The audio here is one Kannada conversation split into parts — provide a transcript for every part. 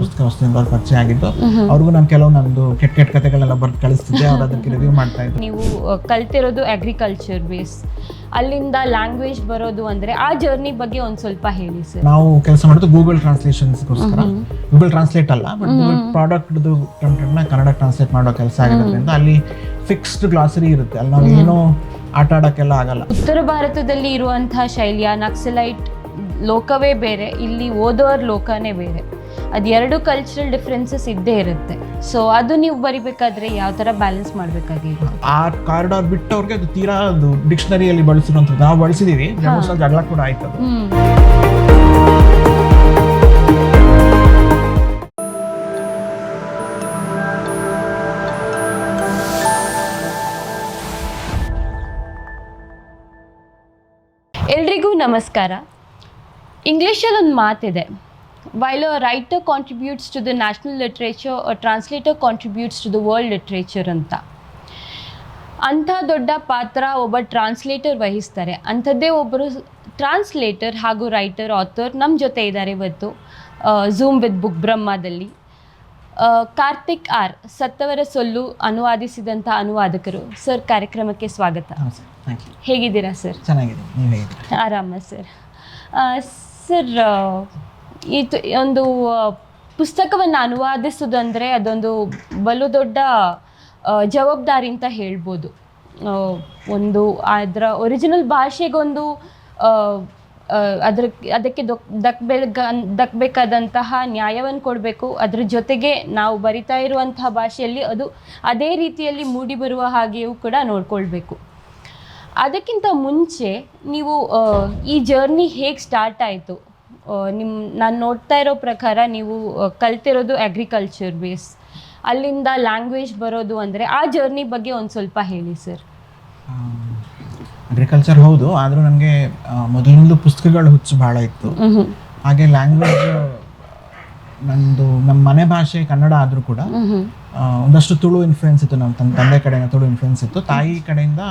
ವಸ್ತುವಿಂದ ಅವ್ರು ಪರಿಚಯ ಆಗಿದ್ದು. ಅವ್ರಿಗೂ ನಾನು ಕೆಲವು ನಂದು ಕೆಟ್ಟ ಕೆಟ್ಟ ಕಥೆಗಳೆಲ್ಲ ಬರ್ದು ಕಳಿಸ್ತಿದ್ದೆ ಅವ್ರು ಅದಕ್ಕೆ ರಿವ್ಯೂ ಮಾಡ್ತಾ ಇದ್ದೆ. ನೀವು ಕಲ್ತಿರೋದು ಅಗ್ರಿಕಲ್ಚರ್ ಬೇಸ್ ಅಲ್ಲಿಂದ ಲ್ಯಾಂಗ್ವೇಜ್ ಬರೋದು ಅಂದ್ರೆ ಆ ಜರ್ನಿ ಬಗ್ಗೆ ಒಂದ್ ಸ್ವಲ್ಪ ಹೇಳಿ ಸರ್ ನಾವು ಕೆಲಸ ಮಾಡೋದು ಗೂಗಲ್ ಟ್ರಾನ್ಸ್ಲೇಷನ್ಸ್ಗೋಸ್ಕರ ಗೂಗಲ್ ಟ್ರಾನ್ಸ್ಲೇಟ್ ಅಲ್ಲ ಬಟ್ ಗೂಗಲ್ ಪ್ರಾಡಕ್ಟ್ದು ಕಂಟೆಂಟ್ನ ಕನ್ನಡ ಟ್ರಾನ್ಸ್ಲೇಟ್ ಮಾಡೋ ಕೆಲಸ ಆಗಿರೋದ್ರಿಂದ ಅಲ್ಲಿ ಫಿಕ್ಸ್ಡ್ ಗ್ಲಾಸರಿ ಇರುತ್ತೆ. ಅಲ್ಲಿ ನಾವು ಏನೋ ಆಟ ಆಡೋಕ್ಕೆಲ್ಲ ಆಗಲ್ಲ. ಉತ್ತರ ಭಾರತದಲ್ಲಿ ಇರುವಂತಹ ಶೈಲಿಯ ನಕ್ಸಲೈಟ್ ಲೋಕವೇ ಬೇರೆ ಇಲ್ಲಿ ಓದೋರ್ ಲೋಕನೇ ಬೇರೆ. ಅದು ಎರಡು ಕಲ್ಚರಲ್ ಡಿಫ್ರೆನ್ಸಸ್ ಇದ್ದೇ ಇರುತ್ತೆ. ಸೊ ಅದು ನೀವು ಬರಿಬೇಕಾದ್ರೆ ಯಾವ ಥರ ಬ್ಯಾಲೆನ್ಸ್ ಮಾಡಬೇಕಾಗಿರೋ ಆ ಕಾರಿಡಾರ್ ಬಿಟ್ಟವ್ರಿಗೆ ಅದು ತೀರಾ ಅದು ಡಿಕ್ಷನರಿಯಲ್ಲಿ ಬಳಸಿರುವಂಥದ್ದು. ನಾವು ಬಳಸಿದೀವಿ ಜಗಳ ಕೂಡ ಆಯ್ತು ಎಲ್ರಿಗೂ ನಮಸ್ಕಾರ. ಇಂಗ್ಲೀಷಲ್ಲಿ ಒಂದು ಮಾತಿದೆ. While a writer contributes to the national literature a translator contributes to the world literature ಅಂತ. ಅಂಥ ದೊಡ್ಡ ಪಾತ್ರ ಒಬ್ಬ ಟ್ರಾನ್ಸ್ಲೇಟರ್ ವಹಿಸ್ತಾರೆ. ಅಂಥದ್ದೇ ಒಬ್ಬರು ಟ್ರಾನ್ಸ್ಲೇಟರ್ ಹಾಗೂ ರೈಟರ್ ಆಥರ್ ನಮ್ಮ ಜೊತೆ ಇದ್ದಾರೆ ಇವತ್ತು ಝೂಮ್ ವಿತ್ ಬುಕ್ ಬ್ರಹ್ಮದಲ್ಲಿ ಕಾರ್ತಿಕ್ ಆರ್ ಸತ್ತವರ ಸೊಲ್ಲು ಅನುವಾದಿಸಿದಂಥ ಅನುವಾದಕರು. ಸರ್ ಕಾರ್ಯಕ್ರಮಕ್ಕೆ ಸ್ವಾಗತ. ಹೇಗಿದ್ದೀರಾ ಸರ್ ಚೆನ್ನಾಗಿದೆ ಆರಾಮ ಸರ್ ಸರ್ ಇದು ಒಂದು ಪುಸ್ತಕವನ್ನು ಅನುವಾದಿಸೋದಂದರೆ ಅದೊಂದು ಬಲು ದೊಡ್ಡ ಜವಾಬ್ದಾರಿ ಅಂತ ಹೇಳ್ಬೋದು. ಒಂದು ಅದರ ಒರಿಜಿನಲ್ ಭಾಷೆಗೊಂದು ಅದ್ರ, ಅದಕ್ಕೆ ದೊಕ್ ದಕ್ಕಬೇಕಾದಂತಹ ನ್ಯಾಯವನ್ನು ಕೊಡಬೇಕು. ಅದ್ರ ಜೊತೆಗೆ ನಾವು ಬರಿತಾ ಇರುವಂತಹ ಭಾಷೆಯಲ್ಲಿ ಅದು ಅದೇ ರೀತಿಯಲ್ಲಿ ಮೂಡಿ ಬರುವ ಹಾಗೆಯೂ ಕೂಡ ನೋಡ್ಕೊಳ್ಬೇಕು. ಅದಕ್ಕಿಂತ ಮುಂಚೆ ನೀವು ಈ ಜರ್ನಿ ಹೇಗೆ ಸ್ಟಾರ್ಟ್ ಆಯಿತು? ನಿಮ್ಮ ನಾನು ನೋಡ್ತಾ ಇರೋ ಪ್ರಕಾರ ನೀವು ಕಲ್ತಿರೋದು ಅಗ್ರಿಕಲ್ಚರ್ ಬೇಸ್ ಅಲ್ಲಿಂದ ಲ್ಯಾಂಗ್ವೇಜ್ ಬರೋದು ಅಂದರೆ ಆ ಜರ್ನಿ ಬಗ್ಗೆ ಒಂದು ಸ್ವಲ್ಪ ಹೇಳಿ ಸರ್ ಅಗ್ರಿಕಲ್ಚರ್ ಹೌದು ಆದರೂ ನನಗೆ ಮೊದಲಿಂದಲೂ ಪುಸ್ತಕಗಳು ಹುಚ್ಚು ಭಾಳ ಇತ್ತು. ಹಾಗೆ ಲ್ಯಾಂಗ್ವೇಜ್ ನಂದು ನಮ್ಮ ಮನೆ ಭಾಷೆ ಕನ್ನಡ ಆದರೂ ಕೂಡ ಒಂದಷ್ಟು ತುಳು ಇನ್ಫ್ಲುಯೆನ್ಸ್ ಇತ್ತು ನಮ್ಮ ತನ್ನ ತಂದೆ ಕಡೆಯಿಂದ ತುಳು ಇನ್ಫ್ಲುಯೆನ್ಸ್ ಇತ್ತು. ತಾಯಿ ಕಡೆಯಿಂದ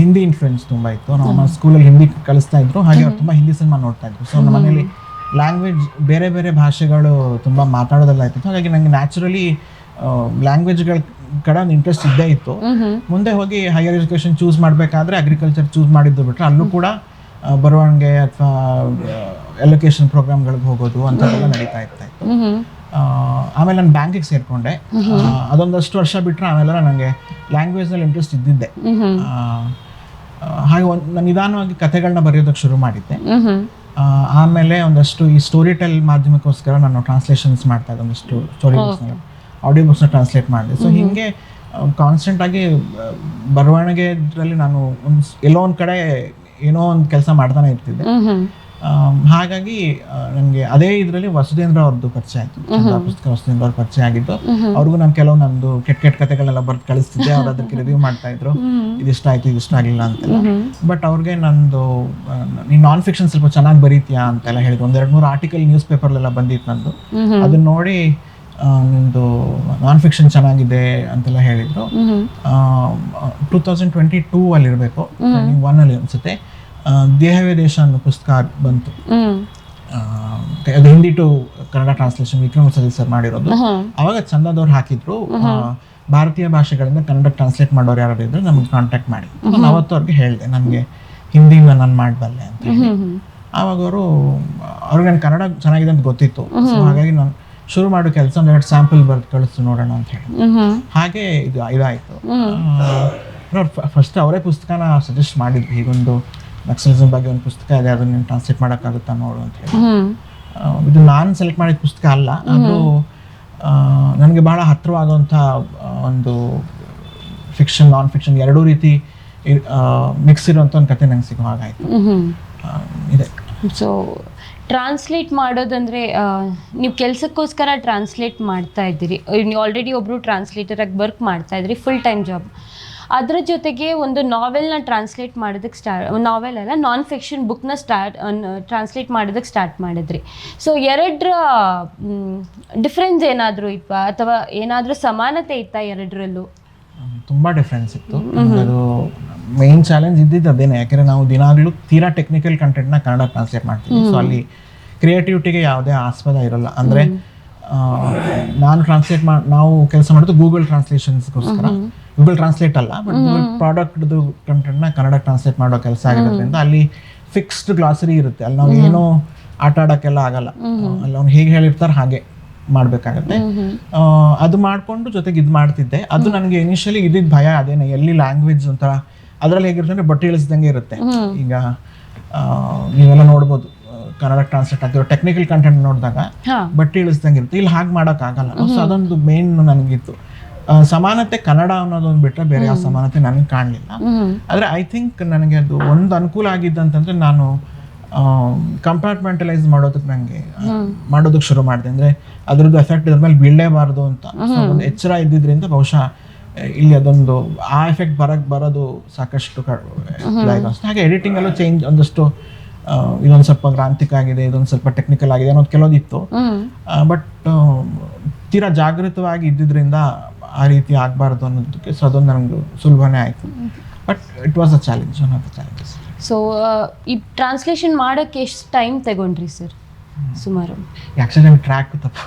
ಹಿಂದಿ ಇನ್ಫ್ಲುಯೆನ್ಸ್ ತುಂಬ ಇತ್ತು. ನಮ್ಮ ಸ್ಕೂಲಲ್ಲಿ ಹಿಂದಿ ಕಲಿಸ್ತಾ ಇದ್ರು. ಹಾಗೆ ಅವ್ರು ತುಂಬ ಹಿಂದಿ ಸಿನಿಮಾ ನೋಡ್ತಾ ಇದ್ರು. ಸೊ ನಮ್ಮ ಮನೇಲಿ ಲ್ಯಾಂಗ್ವೇಜ್ ಬೇರೆ ಬೇರೆ ಭಾಷೆಗಳು ತುಂಬ ಮಾತಾಡೋದೆಲ್ಲ ಇತ್ತು. ಹಾಗಾಗಿ ನನಗೆ ನ್ಯಾಚುರಲಿ ಲ್ಯಾಂಗ್ವೇಜ್ಗಳ ಕಡೆ ಒಂದು ಇಂಟ್ರೆಸ್ಟ್ ಇದ್ದೇ ಇತ್ತು. ಮುಂದೆ ಹೋಗಿ ಹೈಯರ್ ಎಜುಕೇಷನ್ ಚೂಸ್ ಮಾಡಬೇಕಾದ್ರೆ ಅಗ್ರಿಕಲ್ಚರ್ ಚೂಸ್ ಮಾಡಿದ್ದು ಬಿಟ್ರೆ ಅಲ್ಲೂ ಕೂಡ ಬರವಣಿಗೆ ಅಥವಾ ಎಲೊಕೇಶನ್ ಪ್ರೋಗ್ರಾಮ್ಗಳಿಗೆ ಹೋಗೋದು ಅಂಥದ್ದೆಲ್ಲ ನಡೀತಾ ಇರ್ತಾ ಇತ್ತು ಆಮೇಲೆ ನಾನು ಬ್ಯಾಂಕಿಗೆ ಸೇರಿಕೊಂಡೆ. ಅದೊಂದಷ್ಟು ವರ್ಷ ಬಿಟ್ಟರೆ ಆಮೇಲೆ ನನಗೆ ಲ್ಯಾಂಗ್ವೇಜ್ನಲ್ಲಿ ಇಂಟ್ರೆಸ್ಟ್ ಇದ್ದಿದ್ದೆ. ಹಾಗೆ ಒಂದು ನಾನು ನಿಧಾನವಾಗಿ ಕಥೆಗಳನ್ನ ಬರೆಯೋದಕ್ಕೆ ಶುರು ಮಾಡಿದ್ದೆ. ಆಮೇಲೆ ಒಂದಷ್ಟು ಈ ಸ್ಟೋರಿ ಟೆಲ್ ಮಾಧ್ಯಮಕ್ಕೋಸ್ಕರ ನಾನು ಟ್ರಾನ್ಸ್ಲೇಷನ್ಸ್ ಮಾಡ್ತಾ ಇದ್ದೆ ಒಂದಷ್ಟು ಸ್ಟೋರಿ ಬುಕ್ಸ್ನ ಆಡಿಯೋ ಬುಕ್ಸ್ನ ಟ್ರಾನ್ಸ್ಲೇಟ್ ಮಾಡಿದೆ. ಸೊ ಹಿಂಗೆ ಕಾನ್ಸ್ಟೆಂಟ್ ಆಗಿ ಬರವಣಿಗೆ ಇದರಲ್ಲಿ ನಾನು ಒಂದು ಎಲ್ಲೋ ಒಂದು ಕಡೆ ಏನೋ ಒಂದು ಕೆಲಸ ಮಾಡ್ತಾನೆ ಇರ್ತಿದ್ದೆ. ಹಾಗಾಗಿ ನನಗೆ ಅದೇ ಇದರಲ್ಲಿ ವಸುದೇಂದ್ರ ಅವ್ರದ್ದು ಪರಿಚಯ ಆಯಿತು. ಪುಸ್ತಕ ವಸುಧೇಂದ್ರ ಅವ್ರ ಪರಿಚಯ ಆಗಿತ್ತು ಅವ್ರಿಗೂ ನಾನು ಕೆಲವು ನಂದು ಕೆಟ್ಟ ಕೆಟ್ಟ ಕಥೆಗಳೆಲ್ಲ ಬರ್ದು ಕಳಿಸ್ತಿದ್ದೆ. ಅವ್ರು ಅದಕ್ಕೆ ರಿವ್ಯೂ ಮಾಡ್ತಾ ಇದ್ರು. ಇದಿಷ್ಟ ಆಯ್ತು ಇದಿಷ್ಟ ಆಗಿಲ್ಲ ಅಂತೆಲ್ಲ. ಬಟ್ ಅವ್ರಿಗೆ ನಂದು ನೀನ್ ನೀನು ಫಿಕ್ಷನ್ ಸ್ವಲ್ಪ ಚೆನ್ನಾಗಿ ಬರೀತೀಯಾ ಅಂತೆಲ್ಲ ಹೇಳಿದ್ರು. ಒಂದೆರಡು ಮೂರು ಆರ್ಟಿಕಲ್ ನ್ಯೂಸ್ ಪೇಪರ್ಲೆಲ್ಲ ಬಂದಿತ್ತು ನಂದು. ಅದನ್ನ ನೋಡಿ ನಿಂದು ನಾನ್ ಫಿಕ್ಷನ್ ಚೆನ್ನಾಗಿದೆ ಅಂತೆಲ್ಲ ಹೇಳಿದ್ರು. ಟೂ ತೌಸಂಡ್ ಟ್ವೆಂಟಿ ಟೂ ಅಲ್ಲಿ ಇರಬೇಕು ಒನ್ ಅಲ್ಲಿ ಅನ್ಸುತ್ತೆ. ದೇಹವೇ ದೇಶ ಅನ್ನೋ ಪುಸ್ತಕ ಬಂತು. ಅದು ಹಿಂದಿ ಟು ಕನ್ನಡ ಟ್ರಾನ್ಸ್ಲೇಷನ್ ವಿಕ್ರಮ ಸರಿ ಸರ್ ಮಾಡಿರೋದು. ಅವಾಗ ಚಂದದವ್ರು ಹಾಕಿದ್ರು. ಭಾರತೀಯ ಭಾಷೆಗಳಿಂದ ಕನ್ನಡ ಟ್ರಾನ್ಸ್ಲೇಟ್ ಮಾಡೋರು ಯಾರು ಇದ್ರೆ ನಮ್ಗೆ ಕಾಂಟ್ಯಾಕ್ಟ್ ಮಾಡಿ. ನಾನು ಅವತ್ತು ಅವ್ರಿಗೆ ಹೇಳಿದೆ ನನಗೆ ಹಿಂದಿನ ನಾನು ಮಾಡಬಲ್ಲೆ ಅಂತ ಅವಾಗ ಆವಾಗ ಅವರು ಅವ್ರಿಗೆ ನನ್ನ ಕನ್ನಡ ಚೆನ್ನಾಗಿದೆ ಅಂತ ಗೊತ್ತಿತ್ತು. ಸೊ ಹಾಗಾಗಿ ನಾನು ಶುರು ಮಾಡೋ ಕೆಲಸ ಎರಡು ಸ್ಯಾಂಪಲ್ ಬರ್ದು ಕಳಿಸ್ತು ನೋಡೋಣ ಅಂತ ಹೇಳಿ. ಹಾಗೆ ಇದು ಇದಾಯಿತು. ಫಸ್ಟ್ ಅವರೇ ಪುಸ್ತಕನ ಸಜೆಸ್ಟ್ ಮಾಡಿದ್ವಿ ಹೀಗೊಂದು ನಕ್ಸಲಿಸಮ್ ಬಗ್ಗೆ ಒಂದು ಪುಸ್ತಕ ಇದೆ ಅದನ್ನ ನೀನು ಟ್ರಾನ್ಸ್ಲೇಟ್ ಮಾಡೋಕ್ಕಾಗುತ್ತಾ ನೋಡು ಅಂತ ಹೇಳಿ. ಇದು ನಾನು ಸೆಲೆಕ್ಟ್ ಮಾಡಿದ ಪುಸ್ತಕ ಅಲ್ಲ ಅದು ನನಗೆ ಬಹಳ ಹತ್ತಿರವಾಗುವಂಥ ಒಂದು ಫಿಕ್ಷನ್ ನಾನ್ ಫಿಕ್ಷನ್ ಎರಡೂ ರೀತಿ ಮಿಕ್ಸ್ ಇರುವಂಥ ಒಂದು ಕತೆ ನಂಗೆ ಸಿಗೋ ಹಾಗಾಯಿತು ಇದೆ. ಸೊ ಟ್ರಾನ್ಸ್ಲೇಟ್ ಮಾಡೋದಂದ್ರೆ ನೀವು ಕೆಲಸಕ್ಕೋಸ್ಕರ ಟ್ರಾನ್ಸ್ಲೇಟ್ ಮಾಡ್ತಾ ಇದ್ದೀರಿ. ನೀವು ಆಲ್ರೆಡಿ ಒಬ್ಬರು ಟ್ರಾನ್ಸ್ಲೇಟರ್ ಆಗಿ ವರ್ಕ್ ಮಾಡ್ತಾ ಇದ್ರಿ ಫುಲ್ ಟೈಮ್ ಜಾಬ್ ಅದರ ಜೊತೆಗೆ ಒಂದು ನಾವೆಲ್ನ ಟ್ರಾನ್ಸ್ಲೇಟ್ ಮಾಡೋದಕ್ಕೆ ಸ್ಟಾರ್ಟ್ ನಾವೆಲ್ ಅಲ್ಲ ನಾನ್ ಫಿಕ್ಷನ್ ಬುಕ್ನ ಸ್ಟಾರ್ಟ್ ಟ್ರಾನ್ಸ್ಲೇಟ್ ಮಾಡೋದಕ್ಕೆ ಸ್ಟಾರ್ಟ್ ಮಾಡಿದ್ರಿ. ಸೊ ಎರಡರ ಡಿಫ್ರೆನ್ಸ್ ಏನಾದರೂ ಇಪ್ಪ ಅಥವಾ ಏನಾದರೂ ಸಮಾನತೆ ಇತ್ತಾ ಎರಡರಲ್ಲೂ? ತುಂಬ ಡಿಫ್ರೆನ್ಸ್ ಇತ್ತು. ಅದು ಮೇನ್ ಚಾಲೆಂಜ್ ಇದ್ದಿದ್ದು ಅದೇನೆ. ಯಾಕಂದ್ರೆ ನಾವು ದಿನಾಗ್ಲೂ ತೀರಾ ಟೆಕ್ನಿಕಲ್ ಕಂಟೆಂಟ್ನ ಕನ್ನಡ ಟ್ರಾನ್ಸ್ಲೇಟ್ ಮಾಡ್ತೀವಿ ಸೊ ಅಲ್ಲಿ ಕ್ರಿಯೇಟಿವಿಟಿಗೆ ಯಾವುದೇ ಆಸ್ಪದ ಇರಲ್ಲ. ಅಂದರೆ ನಾನು ಟ್ರಾನ್ಸ್ಲೇಟ್ ಮಾಡಿ ನಾವು ಕೆಲಸ ಮಾಡೋದು ಗೂಗಲ್ ಟ್ರಾನ್ಸ್ಲೇಷನ್ಸ್ಗೋಸ್ಕರ ಗೂಗಲ್ ಟ್ರಾನ್ಸ್ಲೇಟ್ ಅಲ್ಲ ಬಟ್ ಗೂಗಲ್ ಪ್ರಾಡಕ್ಟ್ದು ಕಂಟೆಂಟ್ನ ಕನ್ನಡ ಟ್ರಾನ್ಸ್ಲೇಟ್ ಮಾಡೋ ಕೆಲಸ ಆಗಿರೋದ್ರಿಂದ ಅಲ್ಲಿ ಫಿಕ್ಸ್ಡ್ ಗ್ಲಾಸರಿ ಇರುತ್ತೆ. ಅಲ್ಲಿ ನಾವು ಏನೋ ಆಟ ಆಡೋಕ್ಕೆಲ್ಲ ಆಗಲ್ಲ. ಅಲ್ಲಿ ಅವ್ನು ಹೇಗೆ ಹೇಳಿರ್ತಾರೆ ಹಾಗೆ ಮಾಡಬೇಕಾಗತ್ತೆ. ಅದು ಮಾಡಿಕೊಂಡು ಜೊತೆಗೆ ಇದು ಮಾಡ್ತಿದ್ದೆ. ಅದು ನನಗೆ ಇನಿಷಿಯಲಿ ಇದ್ದಿದ್ದು ಭಯ ಅದೇನೆ ಎಲ್ಲಿ ಲ್ಯಾಂಗ್ವೇಜ್ ಒಂಥರ ಅದರಲ್ಲಿ ಹೇಗಿರುತ್ತೆ ಅಂದರೆ ಬಟ್ಟೆ ಇಳಿಸ್ದಂಗೆ ಇರುತ್ತೆ. ಈಗ ನೀವೆಲ್ಲ ನೋಡ್ಬೋದು. ಕನ್ನಡ ಟ್ರಾನ್ಸ್ಲೇಟ್ ಆಗಿರೋ ಟೆಕ್ನಿಕಲ್ ಕಂಟೆಂಟ್ ನೋಡಿದಾಗ ಬಟ್ಟೆ ಇಳಿಸ್ದಂಗೆ ಇರುತ್ತೆ. ಇಲ್ಲಿ ಹಾಗೆ ಮಾಡೋಕ್ಕಾಗಲ್ಲ ಸೊ ಅದೊಂದು ಮೇನ್ ನನಗಿತ್ತು. ಸಮಾನತೆ ಕನ್ನಡ ಅನ್ನೋದೊಂದು ಬಿಟ್ಟರೆ ಬೇರೆ ಯಾವ ಸಮಾನತೆ ನನಗೆ ಕಾಣಲಿಲ್ಲ. ಆದರೆ ಐ ಥಿಂಕ್ ನನಗೆ ಅದು ಒಂದು ಅನುಕೂಲ ಆಗಿದ್ದಂತಂದ್ರೆ ನಾನು ಕಂಪಾರ್ಟ್ಮೆಂಟಲೈಸ್ ಮಾಡೋದಕ್ಕೆ ನನಗೆ ಮಾಡೋದಕ್ಕೆ ಶುರು ಮಾಡಿದೆ. ಅಂದರೆ ಅದ್ರದ್ದು ಎಫೆಕ್ಟ್ ಇದ್ರ ಮೇಲೆ ಬೀಳಲೇಬಾರ್ದು ಅಂತ. ಒಂದು ಎಚ್ಚರ ಇದ್ದಿದ್ರಿಂದ ಬಹುಶಃ ಇಲ್ಲಿ ಅದೊಂದು ಆ ಎಫೆಕ್ಟ್ ಬರಕ್ ಬರೋದು ಸಾಕಷ್ಟು ಹಾಗೆ ಎಡಿಟಿಂಗ್ ಎಡಿಟಿಂಗಲ್ಲೂ ಚೇಂಜ್ ಒಂದಷ್ಟು ಇದೊಂದು ಸ್ವಲ್ಪ ಗ್ರಾಂತಿಕ ಆಗಿದೆ ಇದೊಂದು ಸ್ವಲ್ಪ ಟೆಕ್ನಿಕಲ್ ಆಗಿದೆ ಅನ್ನೋದು ಕೆಲವೊಂದಿತ್ತು. ಬಟ್ ತೀರಾ ಜಾಗೃತವಾಗಿ ಇದ್ದಿದ್ರಿಂದ ಆ ರೀತಿ ಆಗಬಾರ್ದು ಅನ್ನೋದಕ್ಕೆ ಸೊ ಅದೊಂದು ನನಗೆ ಸುಲಭನೇ ಆಯಿತು. But it was a challenge one of the challenges so ಈ ಟ್ರಾನ್ಸ್ಲೇಷನ್ ಮಾಡೋಕ್ಕೆ ಎಷ್ಟು ಟೈಮ್ ತಗೊಂಡ್ರಿ ಸರ್ ಸುಮಾರು. ಆ್ಯಕ್ಚುಲಿ ಟ್ರ್ಯಾಕ್ ತಪ್ಪ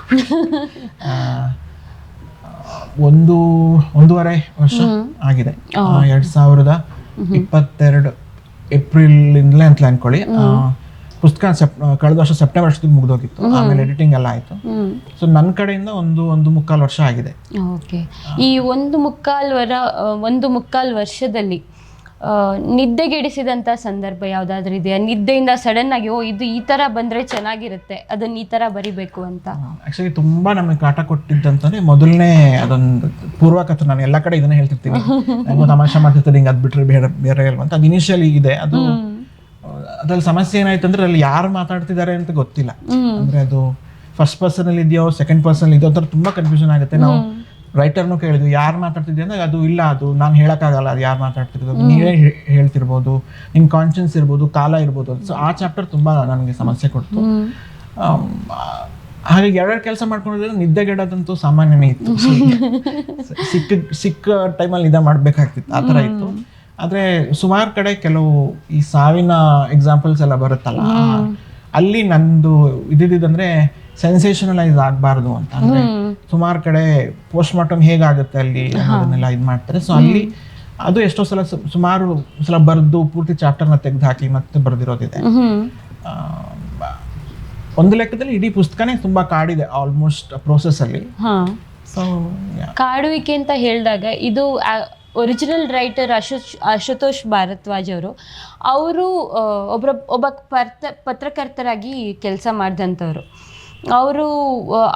ಒಂದು ಒಂದೂವರೆ ವರ್ಷ ಆಗಿದೆ. ಎರಡು ಸಾವಿರದ ಇಪ್ಪತ್ತೆರಡು ಏಪ್ರಿಲಿಂದಲೇ ಅಂತಲೇ ಅನ್ಕೊಳ್ಳಿ ಪುಸ್ತಕ ಸೆಪ್ ಕಳೆದ ವರ್ಷ ಸೆಪ್ಟೆಂಬರ್ ಅಷ್ಟೊತ್ತಿಗೆ ಮುಗ್ದೋಗಿತ್ತು. ಆಮೇಲೆ ಎಡಿಟಿಂಗ್ ಎಲ್ಲ ಆಯಿತು. ಸೊ ನನ್ನ ಕಡೆಯಿಂದ ಒಂದು ಒಂದು ಮುಕ್ಕಾಲು ವರ್ಷ ಆಗಿದೆ. ಓಕೆ. ಈ ಒಂದು ಮುಕ್ಕಾಲು ವರ ಒಂದು ಮುಕ್ಕಾಲು ವರ್ಷದಲ್ಲಿ ನಿದ್ದೆಗೆಡಿಸಿದಂಥ ಸಂದರ್ಭ ಯಾವುದಾದ್ರೂ ಇದೆಯಾ? ನಿದ್ದೆಯಿಂದ ಸಡನ್ ಆಗಿ ಓ ಇದು ಈ ಥರ ಬಂದರೆ ಚೆನ್ನಾಗಿರುತ್ತೆ ಅದನ್ನ ಈ ಥರ ಬರಿಬೇಕು ಅಂತ. ಆ್ಯಕ್ಚುಲಿ ತುಂಬಾ ನಮಗೆ ಕಾಟ ಕೊಟ್ಟಿದ್ದಂತಂದ್ರೆ ಮೊದಲನೇ ಅದೊಂದು ಪೂರ್ವಕಥೆ ನಾನು ಎಲ್ಲ ಕಡೆ ಇದನ್ನೇ ಹೇಳ್ತಿರ್ತೀನಿ. ನಮ್ಮ ತಮಾಷೆ ಮಾಡ್ತಿರ್ತೀನಿ ಹಿಂಗೆ ಅದು ಬಿಟ್ರೆ ಬೇರೆ ಬೇರೆ ಅಲ್ವಾ ಅಂತ. ಅದು ಇನಿಷಿಯಲಿ ಇದೆ. ಅದು ಅದ್ರಲ್ಲಿ ಸಮಸ್ಯೆ ಏನಾಯ್ತು ಅಂದ್ರೆ ಅಲ್ಲಿ ಯಾರು ಮಾತಾಡ್ತಿದ್ದಾರೆ ಅಂತ ಗೊತ್ತಿಲ್ಲ. ಅಂದ್ರೆ ಅದು ಫಸ್ಟ್ ಪರ್ಸನ್ ಅಲ್ಲಿ ಇದೆಯೋ ಸೆಕೆಂಡ್ ಪರ್ಸನ್ ಇದೆಯೋ ಅಂತ ತುಂಬಾ ಕನ್ಫ್ಯೂಷನ್ ಆಗುತ್ತೆ. ನಾವು ರೈಟರ್ನು ಕೇಳಿದ್ವಿ ಯಾರು ಮಾತಾಡ್ತಿದ್ದೆ ಅಂದ್ರೆ ಅದು ಇಲ್ಲ ಅದು ನಾನು ಹೇಳಕ್ಕಾಗಲ್ಲ ಅದು ಯಾರು ಮಾತಾಡ್ತಿರೋದು? ನೀವೇ ಹೇಳ್ತಿರ್ಬೋದು ನಿಮ್ ಕಾನ್ಶಿಯನ್ಸ್ ಇರ್ಬೋದು ಕಾಲ ಇರ್ಬೋದು. ಸೊ ಆ ಚಾಪ್ಟರ್ ತುಂಬಾ ನನಗೆ ಸಮಸ್ಯೆ ಕೊಡ್ತು. ಹಾಗೆ ಎರಡೆರಡು ಕೆಲಸ ಮಾಡ್ಕೊಂಡಿದ್ರೆ ನಿದ್ದೆಗೆಡೋದಂತೂ ಸಾಮಾನ್ಯನೇ ಇತ್ತು. ಸಿಕ್ಕ ಸಿಕ್ಕ ಟೈಮಲ್ಲಿ ನಿದ್ದೆ ಮಾಡ್ಬೇಕಾಗ್ತಿತ್ತು ಆ ಥರ ಇತ್ತು. ಆದರೆ ಸುಮಾರು ಕಡೆ ಕೆಲವು ಈ ಸಾವಿನ ಎಕ್ಸಾಂಪಲ್ಸ್ ಎಲ್ಲ ಬರುತ್ತಲ್ಲ ಅಲ್ಲಿ ನಂದು ಇದ್ದಿದ್ದಂದ್ರೆ ಸೆನ್ಸೇಷನಲೈಸ್ ಆಗಬಾರ್ದು ಅಂತ. ಅಂದ್ರೆ ಸುಮಾರು ಕಡೆ ಪೋಸ್ಟ್ ಮಾರ್ಟಮ್ ಹೇಗಾಗುತ್ತೆ ಅಲ್ಲಿ ಅನ್ನೋದನ್ನೆಲ್ಲ ಇದು ಮಾಡ್ತಾರೆ. ಸೊ ಅಲ್ಲಿ ಅದು ಎಷ್ಟೋ ಸಲ ಸುಮಾರು ಸಲ ಬರೆದು ಪೂರ್ತಿ ಚಾಪ್ಟರ್ನ ತೆಗೆದು ಹಾಕಿ ಮತ್ತೆ ಬರೆದಿರೋದಿದೆ. ಒಂದು ಲೆಕ್ಕದಲ್ಲಿ ಇಡೀ ಪುಸ್ತಕನೇ ತುಂಬಾ ಕಾಡಿದೆ ಆಲ್ಮೋಸ್ಟ್ ಪ್ರೋಸೆಸ್ ಅಲ್ಲಿ. ಕಾಡುವಿಕೆ ಅಂತ ಹೇಳಿದಾಗ ಇದು ಒರಿಜಿನಲ್ ರೈಟರ್ ಅಶೋ ಅಶುತೋಷ್ ಭಾರದ್ವಾಜ್ ಅವರು ಅವರು ಒಬ್ಬರ ಒಬ್ಬ ಪರ್ತ ಪತ್ರಕರ್ತರಾಗಿ ಕೆಲಸ ಮಾಡಿದಂಥವ್ರು ಅವರು